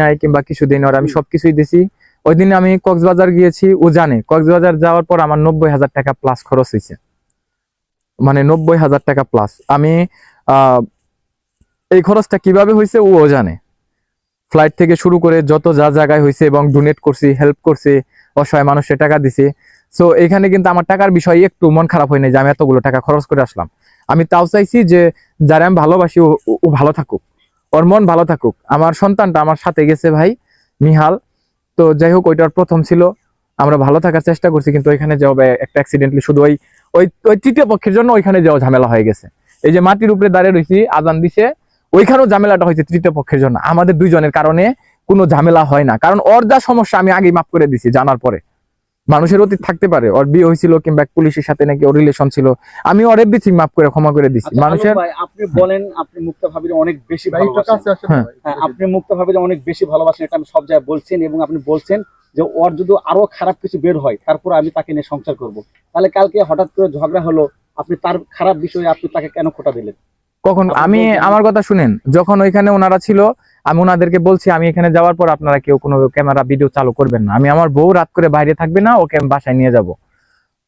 নাই কিংবা কিছু দিন আমি সবকিছুই দিছি। ওই দিন আমি কক্সবাজার গিয়েছি ও জানে কক্সবাজার যাওয়ার পর আমার নব্বই হাজার টাকা প্লাস খরচ হয়েছে মানে নব্বই হাজার টাকা প্লাস আমি এই খরচটা কীভাবে হয়েছে ও জানে। ফ্লাইট থেকে শুরু করে যত যা জায়গায় হয়েছে এবং ডোনেট করছি হেল্প করছি অসহায় মানুষের টাকা দিছি। সো এখানে কিন্তু আমার টাকার বিষয়ে একটু মন খারাপ হয় নাই যে আমি এতগুলো টাকা খরচ করে আসলাম। আমি তাও চাইছি যে যারা আমি ভালোবাসি ও ভালো থাকুক। ওর মন ভালো থাকুক। আমার সন্তানটা আমার সাথে গেছে ভাই মিহাল তো যাই হোক, ওইটার প্রথম ছিল। আমরা ভালো থাকার চেষ্টা করছি, কিন্তু ওইখানে যাওয়া একটা অ্যাক্সিডেন্টলি শুধু ওই ওই ওই তৃতীয় পক্ষের জন্য ওইখানে যাওয়া ঝামেলা হয়ে গেছে। এই যে মাটির উপরে দাঁড়িয়ে রয়েছি, আজান দিছে, ওইখানেও ঝামেলাটা হয়েছে তৃতীয় পক্ষের জন্য। আমাদের দুইজনের কারণে কোনো ঝামেলা হয় না। কারণ ওর যা সমস্যা আমি আগেই মাফ করে দিছি জানার পরে। মানুষের অতীত থাকতে পারে। ওর বিয়ে হয়েছিল কিংবা পুলিশের সাথে নাকি ওর রিলেশন ছিল। আমি ওর এভরিথিং মাফ করে ক্ষমা করে দিছি। আচ্ছা, মানুষের ভাই, আপনি বলেন আপনি মুক্তা ভাবির অনেক বেশি ভালোবাসেন। হ্যাঁ। হ্যাঁ, আপনি মুক্তা ভাবির অনেক বেশি ভালোবাসেন এটা আমি সব জায়গায় বলছেন এবং আপনি বলছেন যে ওর যদি আরও খারাপ কিছু বের হয় তারপর আমি তাকে নিয়ে সংসার করব। তাহলে কালকে হঠাৎ করে ঝগড়া হলো আপনি তার খারাপ বিষয়ে আপনি তাকে কেন খোটা দিলেন? কখন আমি আমার কথা শুনেন যখন ওইখানে ওনারা ছিল আমি ওনাদেরকে বলছি আমি এখানে যাওয়ার পর আপনারা কেউ কোনো ক্যামেরা ভিডিও চালু করবেন না। আমি আমার বউ রাত করে বাইরে থাকবে না ওকে আমি বাসায় নিয়ে যাব।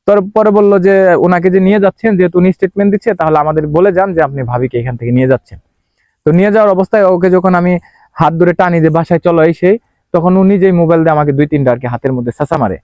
তারপরে বলল যে ওনাকে যে নিয়ে যাচ্ছেন যেহেতু উনি স্টেটমেন্ট দিচ্ছে তাহলে আমাদের বলে যান যে আপনি ভাবিকে এখান থেকে নিয়ে যাচ্ছেন। তো নিয়ে যাওয়ার অবস্থায় ওকে যখন আমি হাত ধরে টানি যে বাসায় চলো এই সেই তখন উনি নিজেই মোবাইল দিয়ে আমাকে দুই তিনটা আর কি হাতের মধ্যে চেঁচা মারে।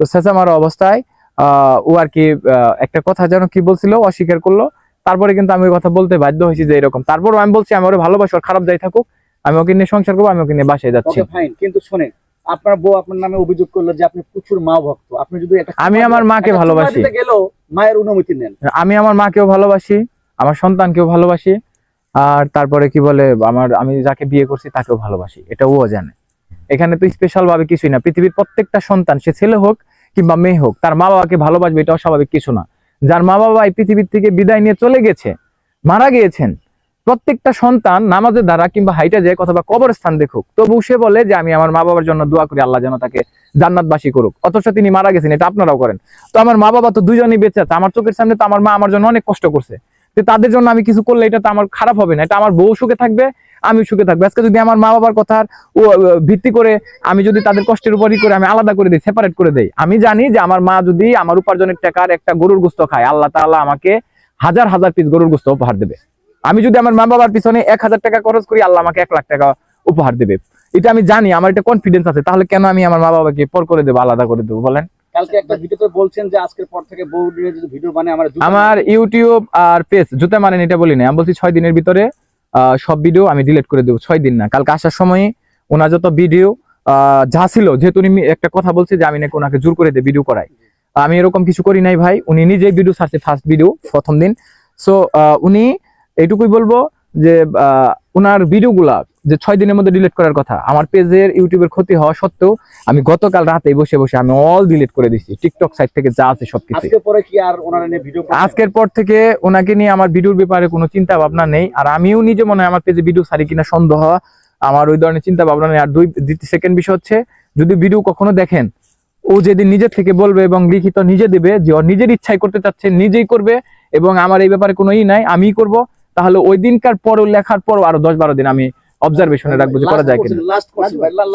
তো চেঁচা মারা অবস্থায় আহ, ও আর কি আহ, একটা কথা যেন কি বলছিল অস্বীকার করল তারপরে কিন্তু আমি ওই কথা বলতে বাধ্য হয়েছি যে এরকম। তারপর আমি বলছি আমি ওরে ভালোবাসি খারাপ যাই থাকুক আমি ওকে নিয়ে সংসার করব আমি ওকে নিয়ে বাসায় যাচ্ছি। কিন্তু শোনেন আপনার বউ আপনার নামে অভিযোগ করল যে আপনি প্রচুর মা ভক্ত। আপনি যদি আমি আমার মাকে ভালোবাসি। মায়ের অনুমতি নেন। আমি আমার মাকেও ভালোবাসি আমার সন্তানকেও ভালোবাসি আর তারপরে কি বলে আমার আমি যাকে বিয়ে করছি তাকেও ভালোবাসি এটা ও জানে। এখানে তো স্পেশাল ভাবে কিছুই না। পৃথিবীর প্রত্যেকটা সন্তান সে ছেলে হোক কিংবা মেয়ে হোক তার মা বাবাকে ভালোবাসবে এটা অস্বাভাবিক কিছু না। যার মা বাবা এই পৃথিবীর থেকে বিদায় নিয়ে চলে গেছে, মারা গিয়েছেন, প্রত্যেকটা সন্তান নামাজের দ্বারা কিংবা হাইটা যায় অথবা কবরস্থান দেখুক, তবু সে বলে যে, আমি আমার মা বাবার জন্য দোয়া করি, আল্লাহ যেন তাকে জান্নাতবাসী করুক। অথচ তিনি মারা গেছেন, এটা আপনারাও করেন। তো আমার মা বাবা তো দুজনেই বেঁচে আছে, আমার চোখের সামনে তো আমার মা আমার জন্য অনেক কষ্ট করছে। তাদের জন্য আমি কিছু করলে এটা তো আমার খারাপ হবে না, এটা আমার বউ সুখে থাকবে আমি সুখে থাকব। আজকে যদি আমার মা বাবার কথার ভিত্তি করে আমি যদি তাদের কষ্টের উপরই করে আমি আলাদা করে দিই সেপারেট করে দেই আমি জানি যে আমার মা যদি আমার উপার্জনের টাকার একটা গরুর গোস্ত খায় আল্লাহ তাআলা আমাকে হাজার হাজার পিস গরুর গোস্ত উপহার দেবে। আমি যদি আমার মা বাবার পিছনে এক হাজার টাকা খরচ করি আল্লাহ আমাকে এক লাখ টাকা উপহার দেবে। এটা আমি জানি আমার এটা কনফিডেন্স আছে তাহলে কেন আমি আমার মা বাবাকে পর করে দেবো আলাদা করে দেবো বলেন? কালকে একটা ভিডিওতে বলছেন যে আজকের পর থেকে বউ ভিডিও বানায় আমার আমার ইউটিউব আর পেজ জুতা মানেন এটা বলি না আমি বলছি ছয় দিনের ভিতরে সব ভিডিও আমি ডিলিট করে দেবো, ছয় দিন না। কালকে আসার সময় ওনার যত ভিডিও যা ছিল, যেহেতু উনি একটা কথা বলছে যে আমি নাকি ওনাকে জোর করে দিয়ে ভিডিও করাই। আমি এরকম কিছু করি নাই ভাই, উনি নিজেই ভিডিও ছাড়ছে ফার্স্ট ভিডিও প্রথম দিন। সো উনি এইটুকুই বলব যে আহ, ওনার ভিডিওগুলা যে ছয় দিনের মধ্যে ডিলিট করার কথা আমার পেজের ইউটিউবের ক্ষতি হওয়া সত্ত্বেও আমি গতকাল রাতে বসে বসে আমি অল ডিলিট করে দিছি টিকটক সাইট থেকে যা আছে সবকিছু আজকের পর থেকে ওনাকে নিয়ে আমার ভিডিওর ব্যাপারে কোনো চিন্তা ভাবনা নেই আর আমিও নিজে মনে হয় আমার পেজে ভিডিও সারি কিনা সন্দেহ আমার ওই ধরনের চিন্তা ভাবনা নেই। আর দুই সেকেন্ড বিষয় হচ্ছে যদি ভিডিও কখনো দেখেন ও যেদিন নিজের থেকে বলবে এবং লিখিত নিজে দেবে যে ও নিজের ইচ্ছাই করতে চাচ্ছে নিজেই করবে এবং আমার এই ব্যাপারে কোনো ই নাই আমিই করব। তাহলে ওই দিনকার পর লেখার পর আরও দশ বারো দিন আমি অবজারভেশনে রাখব করা যায় কিনা।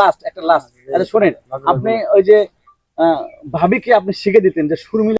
লাস্ট একটা লাস্ট আচ্ছা শোনেন, আপনি ওই যে ভাবিকে আপনি শিখে দিতেন যে সুরমিল